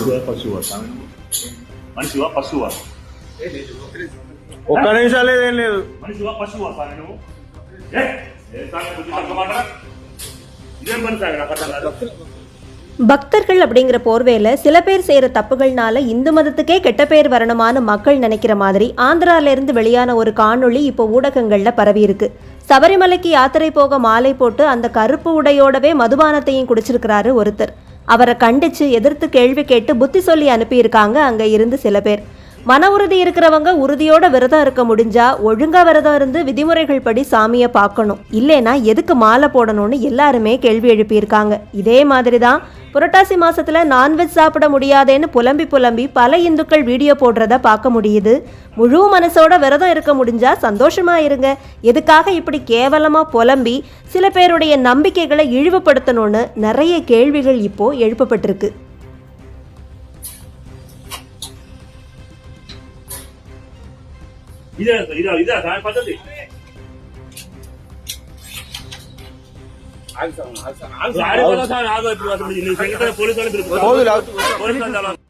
మనిషివా పశువా స్వామి మనిషివా పశువా ఒక్క నిమిషం లేదు ఏం లేదు మనిషివా పశువా స్వామి నువ్వు ఏ? ఏ స్వామి బుద్ధి తక్కువ మాట్లాడరా? ఇదేం పని స్వామి నాకు అర్థం కాదు. பக்தர்கள் அப்படிங்கிற போர்வையில சில பேர் செய்யற தப்புகள்னால இந்து மதத்துக்கே கெட்ட பேர் வரணுமான்னு மக்கள் நினைக்கிற மாதிரி ஆந்திரால இருந்து வெளியான ஒரு காணொளி இப்போ ஊடகங்கள்ல பரவி இருக்கு சபரிமலைக்கு யாத்திரை போக மாலை போட்டு அந்த கருப்பு உடையோடவே மதுபானத்தையும் குடிச்சிருக்கிறாரு ஒருத்தர் அவரை கண்டிச்சு எதிர்த்து கேள்வி கேட்டு புத்தி சொல்லி அனுப்பியிருக்காங்க அங்க இருந்து சில பேர். மன உறுதி இருக்கிறவங்க உறுதியோட விரதம் இருக்க முடிஞ்சா ஒழுங்கா விரதம் இருந்து விதிமுறைகள் படி சாமியை பார்க்கணும். இல்லைனா எதுக்கு மாலை போடணும்னு எல்லாருமே கேள்வி எழுப்பியிருக்காங்க. இதே மாதிரி தான் புரட்டாசி மாசத்துல நான்வெஜ் சாப்பிட முடியாதேன்னு புலம்பி புலம்பி பல இந்துக்கள் வீடியோ போடுறத பார்க்க முடியுது. முழு மனசோட விரதம் இருக்க முடிஞ்சா சந்தோஷமா இருங்க. எதுக்காக இப்படி கேவலமா புலம்பி சில பேருடைய நம்பிக்கைகளை இழிவுபடுத்தணும்னு நிறைய கேள்விகள் இப்போ எழுப்பப்பட்டிருக்கு. ఇదే ఇదే ఇదే దాని పద్ధతి పోలీసు వాళ్ళు పోలీసు వాళ్ళు